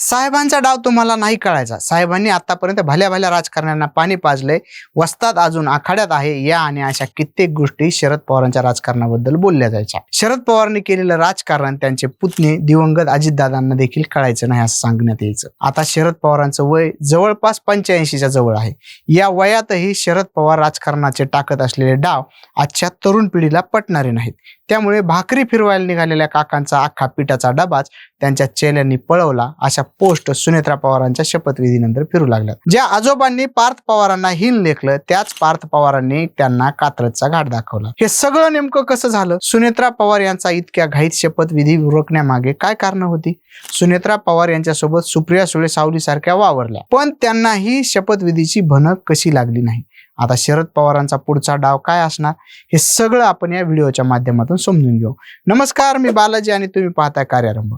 साहेबांचा डाव तुम्हाला नाही कळायचा. साहेबांनी आतापर्यंत भल्या भल्या राजकारण्यांना पाणी पाजलंय. वस्तात अजून आखाड्यात आहे. या आणि अशा कित्येक गोष्टी शरद पवारांच्या राजकारणाबद्दल बोलल्या जायच्या. शरद पवारांनी केलेलं राजकारण त्यांचे पुतणे दिवंगत अजितदादांना देखील कळायचं नाही असं सांगण्यात यायचं. आता शरद पवारांचं वय जवळपास पंच्याऐंशीच्या जवळ आहे. या वयातही शरद पवार राजकारणाचे टाकत असलेले डाव आजच्या तरुण पिढीला पटणारे नाहीत. त्यामुळे भाकरी फिरवायला निघालेल्या काकांचा अख्खा पिठाचा डबाच त्यांच्या चेल्यांनी पळवला अशा पोस्ट सुनेत्रा पवारांच्या शपथविधीनंतर फिरू लागल्या ज्या आजोबांनी पार्थ पवारांना हिन लेखलं त्याच पार्थ पवारांनी त्यांना कात्रजचा घाट दाखवला. हे सगळं नेमकं कसं झालं? सुनेत्रा पवार यांचा इतक्या घाईत शपथविधी उरकण्यामागे काय कारण होती? सुनेत्रा पवार यांच्यासोबत सुप्रिया सुळे सावली सारख्या वावरल्या. पण त्यांनाही शपथविधीची भनक कशी लागली नाही? आता शरद पवारांचा पुढचा डाव काय असणार? हे सगळं आपण या व्हिडिओच्या माध्यमातून समजून घेऊ. नमस्कार मी बालाजी आणि तुम्ही पाहताय कार्यारंभ.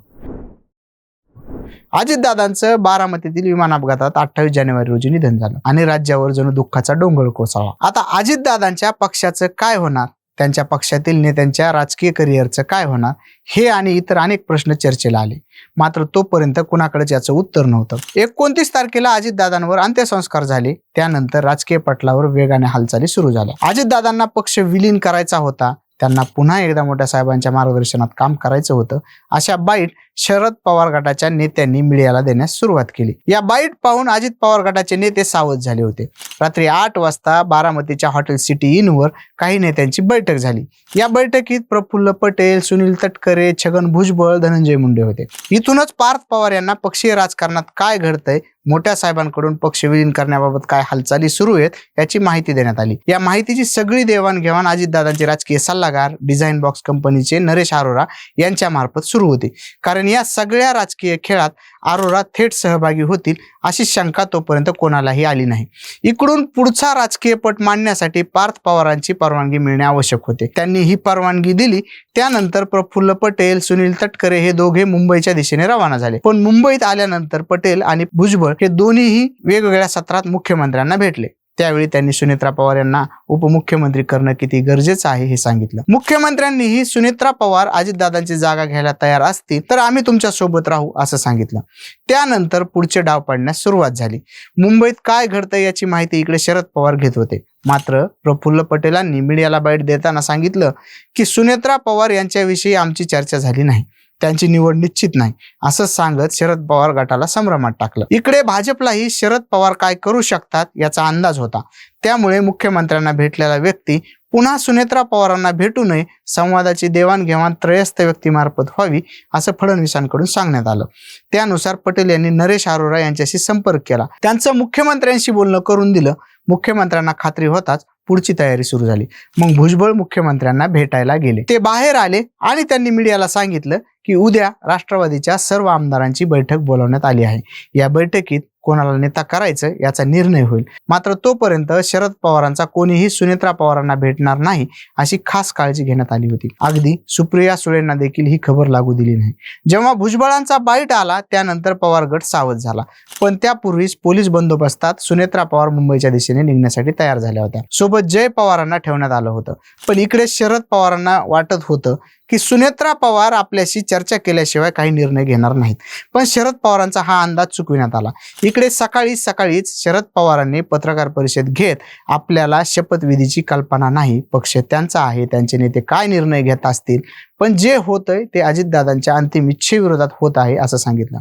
अजितदादांचं बारामतीतील विमान अपघातात अठ्ठावीस जानेवारी रोजी निधन झालं आणि राज्यावर जणू दुःखाचा डोंगर कोसळला. आता अजितदादांच्या पक्षाचं काय होणार? त्यांच्या पक्षातील नेत्यांच्या राजकीय करिअरचं काय होणार? हे आणि इतर अनेक प्रश्न चर्चेला आले. मात्र तोपर्यंत कुणाकडेच याचं उत्तर नव्हतं. एकोणतीस तारखेला अजितदादांवर अंत्यसंस्कार झाले. त्यानंतर राजकीय पटलावर वेगाने हालचाली सुरू झाल्या. अजितदादांना पक्ष विलीन करायचा होता. त्यांना पुन्हा एकदा मोठ्या साहेबांच्या मार्गदर्शनात काम करायचं होतं. अशा बाईट शरद पवार गटाच्या नेत्यांनी मीडियाला देण्यास सुरुवात केली. या बाईट पाहून अजित पवार गटाचे नेते सावध झाले होते. रात्री आठ वाजता बारामतीच्या हॉटेल सिटी इनवर काही नेत्यांची बैठक झाली. या बैठकीत प्रफुल्ल पटेल सुनील तटकरे छगन भुजबळ धनंजय मुंडे होते. इथूनच पार्थ पवार यांना पक्षीय राजकारणात काय घडतंय मोठ्या साहेबांकडून पक्ष विलीन करण्याबाबत काय हालचाली सुरू आहेत याची माहिती देण्यात आली. या माहितीची सगळी देवाणघेवाण अजितदादांचे राजकीय सल्लागार डिझाईन बॉक्स कंपनीचे नरेश अरोरा यांच्या मार्फत सुरू होती. कारण या सगळ्या राजकीय खेळात अरोरा थेट सहभागी होतील अशी शंका तोपर्यंत कोणालाही आली नाही. इकडून पुढचा राजकीय पट मांडण्यासाठी पार्थ पवारांची परवानगी मिळणे आवश्यक होते. त्यांनी ही परवानगी दिली त्यानंतर प्रफुल्ल पटेल सुनील तटकरे हे दोघे मुंबईच्या दिशेने रवाना झाले. पण मुंबईत आल्यानंतर पटेल आणि भुजबळ हे दोन्हीही वेगवेगळ्या सत्रात मुख्यमंत्र्यांना भेटले. त्यावेळी त्यांनी सुनेत्रा पवार यांना उपमुख्यमंत्री करणं किती गरजेचं आहे हे सांगितलं. मुख्यमंत्र्यांनीही सुनेत्रा पवार अजितदादांची जागा घ्यायला तयार असतील तर आम्ही तुमच्यासोबत राहू असं सांगितलं. त्यानंतर पुढचे डाव पाडण्यास सुरुवात झाली. मुंबईत काय घडतं याची माहिती इकडे शरद पवार घेत होते. मात्र प्रफुल्ल पटेलांनी मीडियाला बाईट देताना सांगितलं की सुनेत्रा पवार यांच्याविषयी आमची चर्चा झाली नाही. त्यांची निवड निश्चित नाही. असं सांगत शरद पवार गटाला संभ्रमात टाकलं. इकडे भाजपलाही शरद पवार काय करू शकतात याचा अंदाज होता. त्यामुळे मुख्यमंत्र्यांना भेटलेला व्यक्ती पुन्हा सुनेत्रा पवारांना भेटू नये संवादाची देवाणघेवाण त्रयस्थ व्यक्तीमार्फत व्हावी असं फडणवीसांकडून सांगण्यात आलं. त्यानुसार पटेल यांनी नरेश अरोरा यांच्याशी संपर्क केला. त्यांचं मुख्यमंत्र्यांशी बोलणं करून दिलं. मुख्यमंत्र्यांना खात्री होताच पुढची तयारी सुरू झाली. मग भुजबळ मुख्यमंत्र्यांना भेटायला गेले. ते बाहेर आले आणि त्यांनी मीडियाला सांगितलं की उद्या राष्ट्रवादीच्या सर्व आमदारांची बैठक बोलवण्यात आली आहे. या बैठकीत कोणाला नेता करायचं याचा निर्णय होईल. मात्र तोपर्यंत शरद पवारांचा कोणीही सुनेत्रा पवारांना भेटणार नाही अशी खास काळजी घेण्यात आली होती. अगदी सुप्रिया सुळेंना देखील ही खबर लागू दिली नाही. जेव्हा भुजबळांचा बाईट आला त्यानंतर पवार गट सावध झाला. पण त्यापूर्वीच पोलीस बंदोबस्तात सुनेत्रा पवार मुंबईच्या दिशेने निघण्यासाठी तयार झाल्या होत्या. सोबत जय पवारांना ठेवण्यात आलं होतं. पण इकडे शरद पवारांना वाटत होतं की सुनेत्रा पवार आपल्याशी चर्चा केल्याशिवाय काही निर्णय घेणार नाहीत. पण शरद पवारांचा हा अंदाज चुकविण्यात आला. इकडे सकाळी सकाळीच शरद पवारांनी पत्रकार परिषद घेत आपल्याला शपथविधीची कल्पना नाही. पक्ष त्यांचा आहे त्यांचे नेते काय निर्णय घेत असतील? पण जे होतंय ते अजितदादांच्या अंतिम इच्छेविरोधात होत आहे असं सांगितलं.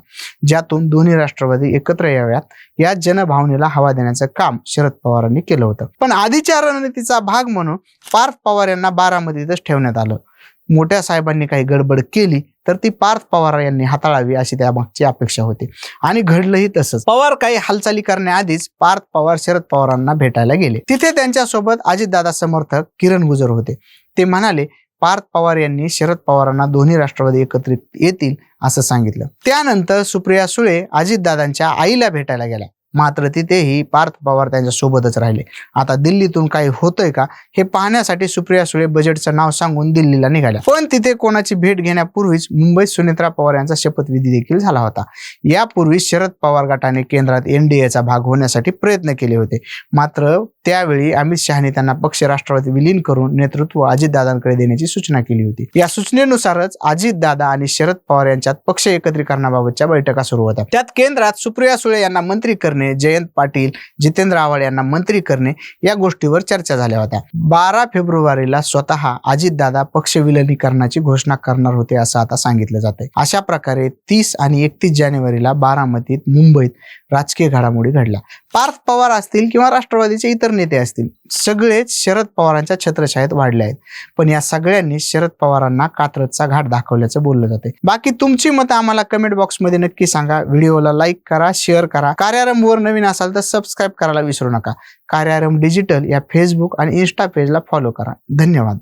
ज्यातून दोन्ही राष्ट्रवादी एकत्र याव्यात. या जनभावनेला हवा देण्याचं काम शरद पवारांनी केलं होतं. पण आधीच्या रणनीतीचा भाग म्हणून पार्थ पवार यांना बारामतीतच ठेवण्यात आलं. मोठ्या साहेबांनी काही गडबड केली तर ती पार्थ पवार यांनी हाताळावी अशी त्यामागची अपेक्षा होती. आणि घडलंही तसंच. पवार काही हालचाली करण्याआधीच पार्थ पवार शरद पवारांना भेटायला गेले. तिथे त्यांच्यासोबत अजितदादा समर्थक किरण गुजर होते. ते म्हणाले पार्थ पवार यांनी शरद पवारांना दोन्ही राष्ट्रवादी एकत्रित येतील असं सांगितलं. त्यानंतर सुप्रिया सुळे अजितदादांच्या आईला भेटायला गेल्या. मात्र तिथेही पार्थ पवार त्यांच्या सोबतच राहिले. आता दिल्लीतून काही होतंय का? हे पाहण्यासाठी सुप्रिया सुळे बजेटचं नाव सांगून दिल्लीला निघाल्या. पण तिथे कोणाची भेट घेण्यापूर्वीच मुंबईत सुनेत्रा पवार यांचा शपथविधी देखील झाला होता. यापूर्वी शरद पवार गटाने केंद्रात एनडीएचा भाग होण्यासाठी प्रयत्न केले होते. मात्र त्यावेळी अमित शहाने त्यांना पक्ष राष्ट्रवादी विलीन करून नेतृत्व अजितदादांकडे देण्याची सूचना केली होती. या सूचनेनुसारच अजितदादा आणि शरद पवार यांच्यात पक्ष एकत्रीकरणाबाबतच्या बैठका सुरू होत्या. त्यात केंद्रात सुप्रिया सुळे यांना मंत्री करणे जयंत पाटील जितेंद्र आव्हाड यांना मंत्री करणे या गोष्टीवर चर्चा झाल्या होत्या. बारा फेब्रुवारीला स्वतः अजितदादा पक्ष विलनीकरणाची घोषणा करणार होते असं आता सांगितलं जात अशा प्रकारे तीस आणि एकतीस जानेवारीला बारामतीत मुंबईत राजकीय घडामोडी घडल्या. पार्थ पवार असतील किंवा राष्ट्रवादीचे इतर नेते असतील सगळेच शरद पवारांच्या छत्रछायेत वाढले आहेत. पण या सगळ्यांनी शरद पवारांना कात्रजचा घाट दाखवल्याचं बोललं जाते बाकी तुमची मतं आम्हाला कमेंट बॉक्समध्ये नक्की सांगा. व्हिडिओला लाईक करा शेअर करा. कार्यारंभवर नवीन असाल तर सबस्क्राईब करायला विसरू नका. कार्यारंभ डिजिटल या फेसबुक आणि इन्स्टा पेजला फॉलो करा. धन्यवाद.